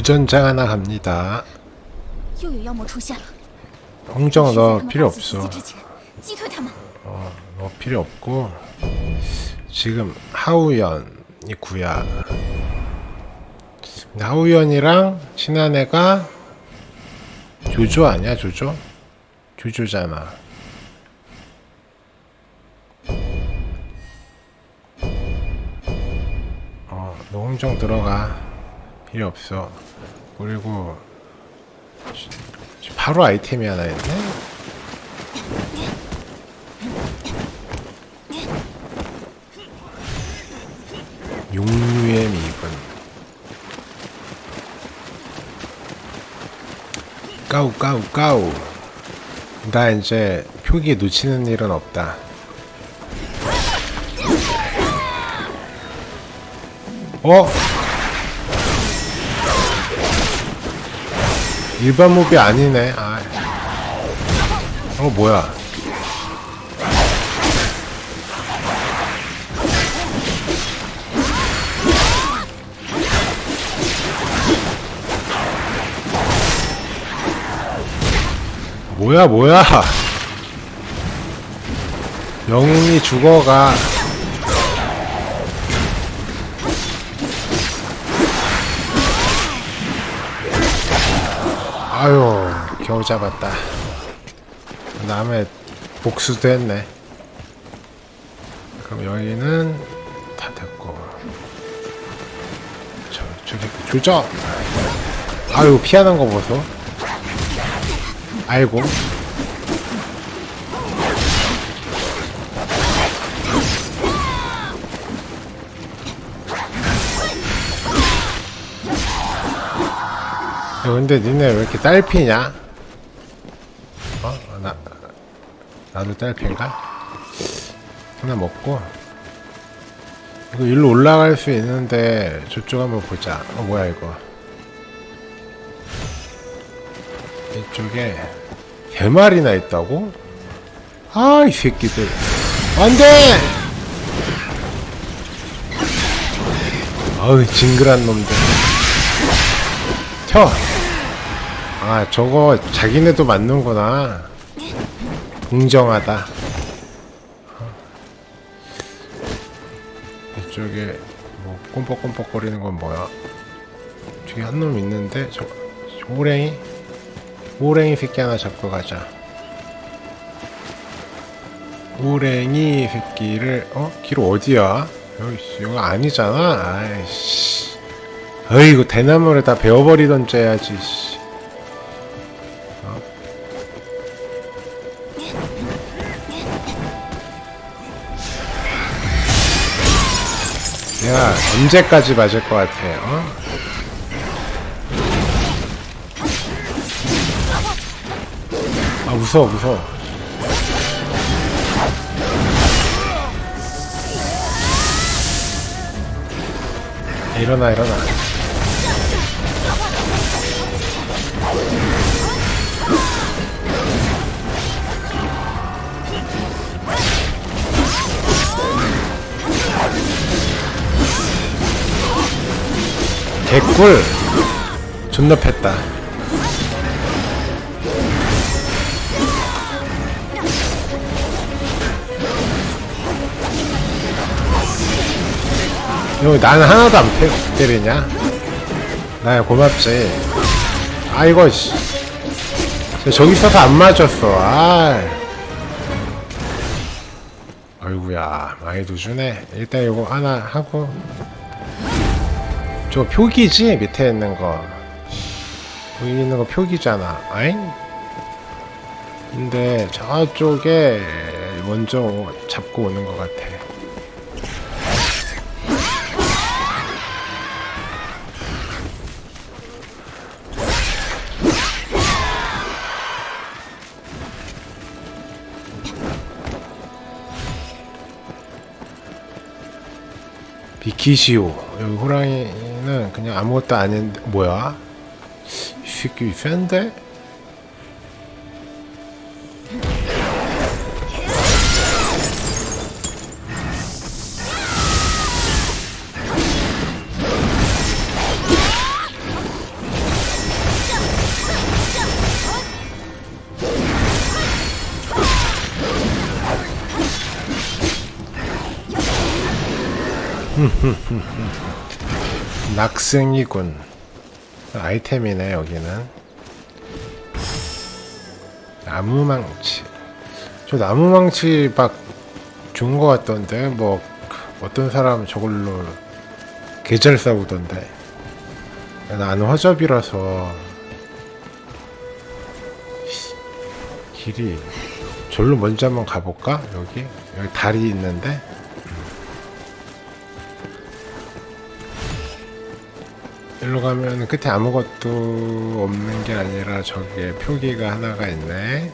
부전장 하나 갑니다. 홍정아 너 필요 없어. 어, 너 필요 없고 지금 하우연이 구야. 하우연이랑 친한 애가 조조 아니야 조조? 조조잖아. 어, 너 홍정 들어가. 필요 없어. 그리고 지- 바로 아이템이 하나 있네. 용류의 미군 까우 까우 까우 나 이제 표기 놓치는 일은 없다 어? 일반 몹이 아니네. 아. 어 뭐야? 뭐야 뭐야? 영웅이 죽어가 아유 겨우 잡았다. 다음에 복수도 했네. 그럼 여기는 다 됐고. 저, 저기 조져! 아유 피하는 거 보소. 아이고. 근데 니네 왜 이렇게 딸피냐? 어? 나, 나도 딸피인가? 하나 먹고. 이거 일로 올라갈 수 있는데 저쪽 한번 보자. 어, 뭐야, 이거. 이쪽에 세 마리나 있다고? 아, 이 새끼들. 안 돼! 아우, 징그란 놈들. 쳐! 아, 저거 자기네도 맞는구나. 공정하다. 어. 이쪽에 뭐 꼼뻑꼼뻑거리는 건 뭐야? 저기 한놈 있는데 저, 저 호랭이? 호랭이 새끼 하나 잡고 가자. 호랭이 새끼를 어? 길 어디야? 여기 씨, 여기 아니잖아. 아이씨. 어이구 대나무를 다 베어버리던 째야지. 내가 언제까지 맞을 것 같아? 어? 아 무서워 무서워 야, 일어나 일어나 개꿀 존나 팼다 형, 나는 하나도 안 패, 때리냐? 나야 고맙지. 아이고, 씨. 저 저기 있어서 안 맞았어, 아 아이구야, 많이도 주네. 일단 이거 하나 하고. 저 표기지? 밑에 있는 거. 여기 있는 거 표기잖아. 아잉? 근데 저쪽에 먼저 잡고 오는 것 같아. 비키시오. 여기 호랑이 이거는 그냥 아무것도 아닌 뭐야? 쉽게 센데? 흠흠흠흠 낙승이군. 아이템이네 여기는. 나무망치. 저 나무망치 막 좋은 거 같던데 뭐 어떤 사람 저걸로 계절 싸우던데. 나는 허접이라서 길이 절로 먼저 한번 가볼까? 여기 여기 다리 있는데 일로 가면 끝에 아무것도 없는 게 아니라 저기에 표기가 하나가 있네.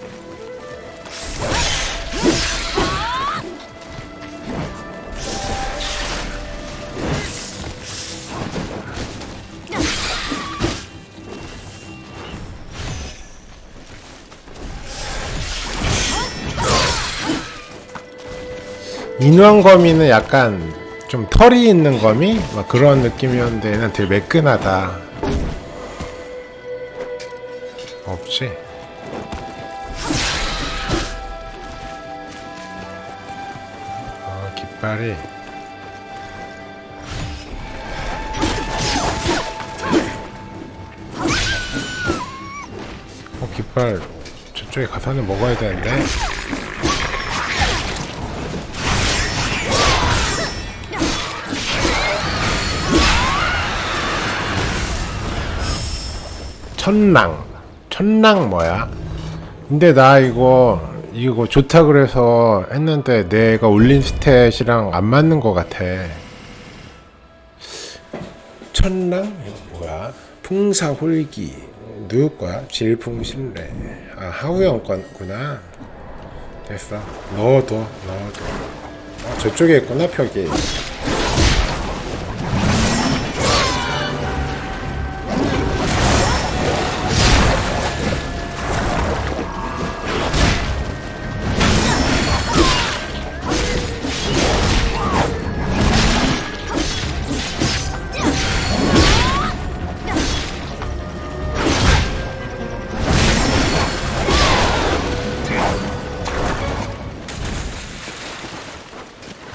인왕거미는 약간 좀 털이 있는 거미? 막 그런 느낌이었는데 얘는 되게 매끈하다. 없지? 어, 깃발이. 어, 깃발 저쪽에 가서는 먹어야 되는데. 천랑 천랑 뭐야? 근데 나 이거 이거 좋다 그래서 했는데 내가 올린 스탯이랑 안 맞는 것 같아. 천랑 뭐야? 풍사홀기 누구 거야? 질풍신래 아 하우영 거구나. 됐어. 넣어둬 넣어둬. 아, 저쪽에 있구나 표기.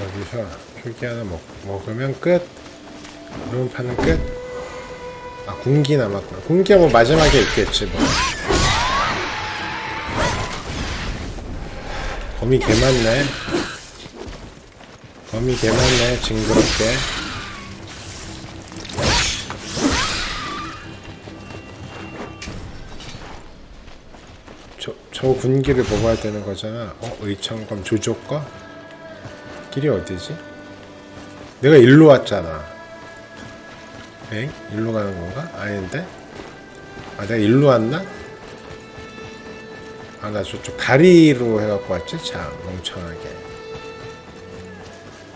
여기서 표기 하나 먹, 먹으면 끝. 이런 판은 끝. 아 군기 남았구나. 군기가 뭐 마지막에 있겠지 뭐. 거미 개 많네. 거미 개 많네 징그럽게. 저, 저 군기를 먹어야 되는 거잖아. 어? 의청검 조조거? 길이 어디지? 내가 일로 왔잖아. 엥? 일로 가는 건가? 아닌데? 아, 내가 일로 왔나? 아, 나 저쪽 다리로 해갖고 왔지? 참, 멍청하게.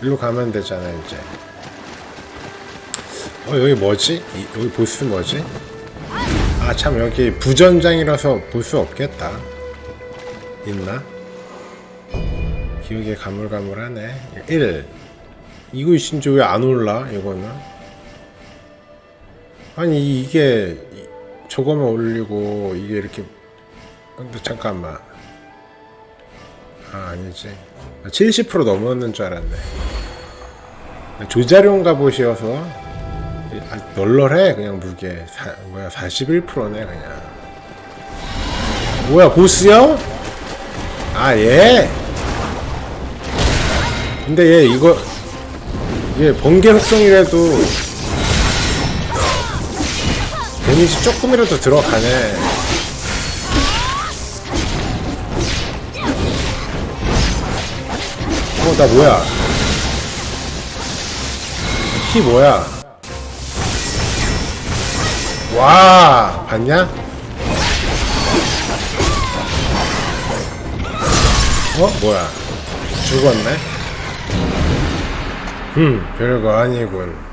일로 가면 되잖아, 이제. 어, 여기 뭐지? 이- 여기 보스 뭐지? 아, 참, 여기 부전장이라서 볼 수 없겠다. 있나? 기억에 가물가물하네. 1. 이거 진짜 왜 안 올라? 이거는. 아니 이게 이- 저거만 올리고 이게 이렇게 근데 잠깐만. 아 아니지. 70% 넘었는 줄 알았네. 조자룡 갑옷이어서 아, 널널해 그냥 무게 사, 뭐야 41%네 그냥. 뭐야 보스요? 아 예. 근데 얘 이거 얘 번개 흑성이라도 데미지 조금이라도 들어가네. 어, 나 뭐야? 키 뭐야? 와, 봤냐? 어, 뭐야? 죽었네? 음, 별거 아니군.